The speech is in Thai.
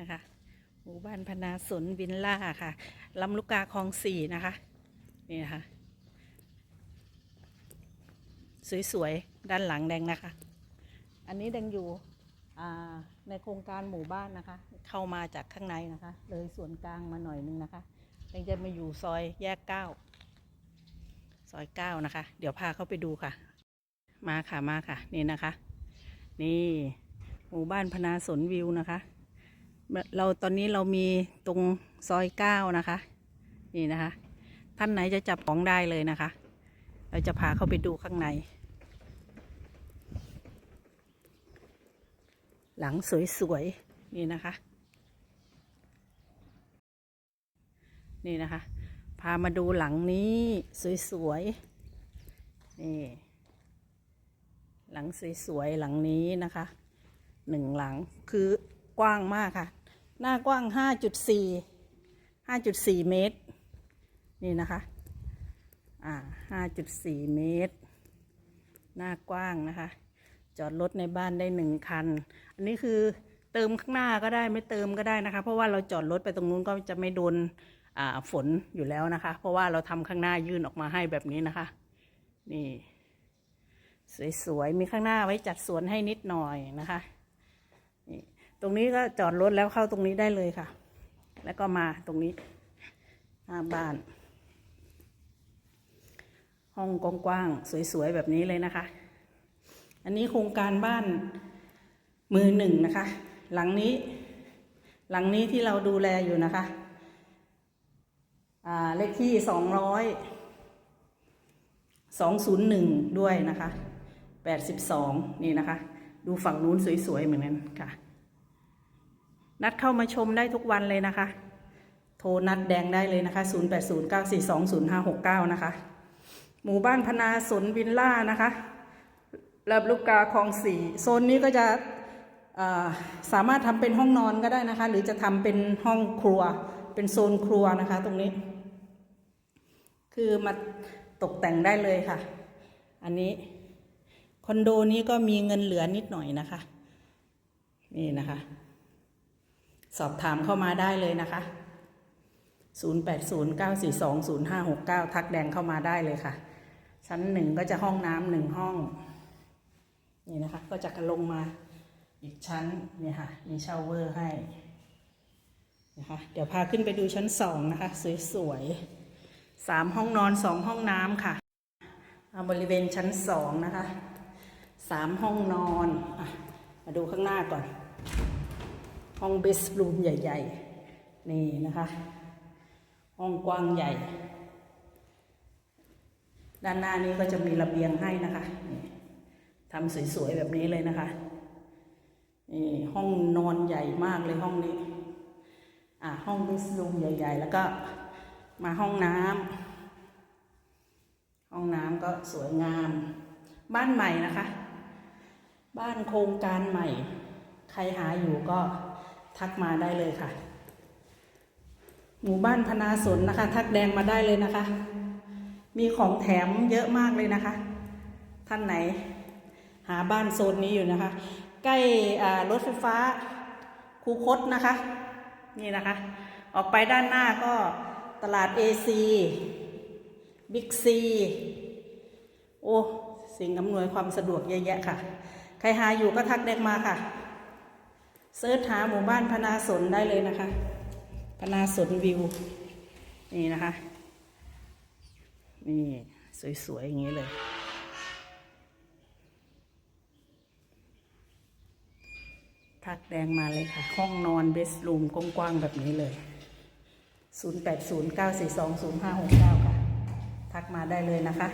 นะคะหมู่บ้านพนาสนวินล่าค่ะลำลูกกาคลองสี่นะคะ นี่นะคะ สวยๆ ด้านหลังแดงนะคะ อันนี้แดงอยู่ในโครงการหมู่บ้านนะคะ เข้ามาจากข้างในนะคะ เลยส่วนกลางมาหน่อยนึงนะคะแดงจะมาอยู่ซอยแยกเก้าซอยเก้านะคะ เดี๋ยวพาเข้าไปดูค่ะ มาค่ะมาค่ะ นี่นะคะ นี่หมู่บ้านพนาสนวิวนะคะ เราตอนนี้เรามีตรงซอยเก้านะคะ นี่นะคะ ท่านไหนจะจับของได้เลยนะคะ เราจะพาเข้าไปดูข้างใน หลังสวยๆ นี่นะคะ นี่นะคะ พามาดูหลังนี้สวยๆ นี่ หลังสวยๆ หลังนี้นะคะหนึ่งหลังคือกว้างมากค่ะ หน้ากว้างห้าจุดสี่ห้าจุดสี่เมตร นี่นะคะ อ่าห้าจุดสี่เมตร หน้ากว้างนะคะ จอดรถในบ้านได้หนึ่งคัน อันนี้คือเติมข้างหน้าก็ได้ไม่เติมก็ได้นะคะ เพราะว่าเราจอดรถไปตรงนู้นก็จะไม่โดนอ่าฝนอยู่แล้วนะคะ เพราะว่าเราทำข้างหน้ายื่นออกมาให้แบบนี้นะคะ นี่ สวยๆ มีข้างหน้าไว้จัดสวนให้นิดหน่อยนะคะ ตรงนี้ก็จอดรถแล้วเข้าตรงนี้ได้เลยค่ะ แล้วก็มาตรงนี้หน้าบ้าน ห้องกว้างๆสวยๆแบบนี้เลยนะคะ อันนี้โครงการบ้านมือหนึ่งนะคะ หลังนี้ หลังนี้ที่เราดูแลอยู่นะคะเลขที่สองร้อยสองศูนย์หนึ่งด้วยนะคะแปดสิบสองนี่นะคะ ดูฝั่งนู้นสวยๆเหมือนกันค่ะ นัดเข้ามาชมได้ทุกวันเลยนะคะ โทรนัดแดงได้เลยนะคะ 0809420569 นะคะ หมู่บ้านพนาสนวินล่านะคะรับลูกกาคลองสี่โซนนี้ก็จะาสามารถทำเป็นห้องนอนก็ได้นะคะ หรือจะทำเป็นห้องครัว เป็นโซนครัวนะคะ ตรงนี้ คือมาตกแต่งได้เลยค่ะ อันนี้คอนโดนี้ก็มีเงินเหลือนิดหน่อยนะคะ นี่นะคะ สอบถามเข้ามาได้เลยนะคะ 0809420569 ทักแดงเข้ามาได้เลยค่ะ ชั้นหนึ่งก็จะห้องน้ำหนึ่งห้อง นี่นะคะ ก็จะลงมาอีกชั้นนี่ค่ะ มีชาวเวอร์ให้นะคะ เดี๋ยวพาขึ้นไปดูชั้นสองนะคะ สวยๆสามห้องนอนสองห้องน้ำค่ะอ่าบริเวณชั้นสองนะคะสามห้องนอนอมาดูข้างหน้าก่อน ห้องเบสรูมใหญ่ ๆ นี่นะคะ ห้องกว้างใหญ่ ด้านหน้านี้ก็จะมีระเบียงให้นะคะทำสวย ๆ แบบนี้เลยนะคะนี่ห้องนอนใหญ่มากเลยห้องนี้ อ่าห้องเบสรูมใหญ่ ๆ แล้วก็มาห้องน้ำห้องน้ำก็สวยงาม บ้านใหม่นะคะ บ้านโครงการใหม่ ใครหาอยู่ก็ ทักมาได้เลยค่ะ หมู่บ้านพนาสนนะคะ ทักแดงมาได้เลยนะคะ มีของแถมเยอะมากเลยนะคะ ท่านไหน หาบ้านโซนนี้อยู่นะคะ ใกล้อ่ารถไฟฟ้าคูคตนะคะ นี่นะคะ ออกไปด้านหน้าก็ตลาดเอซีบิ๊กซีโอ้สิ่งอำนวยความสะดวกเยอะแยะค่ะ ใครหาอยู่ก็ทักแดงมาค่ะ เสิร์ชหาหมู่บ้านพนาสนได้เลยนะคะ พนาสนวิว นี่นะคะ นี่ สวย ๆ อย่างนี้เลยทักแดงมาเลยค่ะ ห้องนอนเบสรูมกว้าง ๆ แบบนี้เลย 0809420569 ค่ะ ทักมาได้เลยนะคะ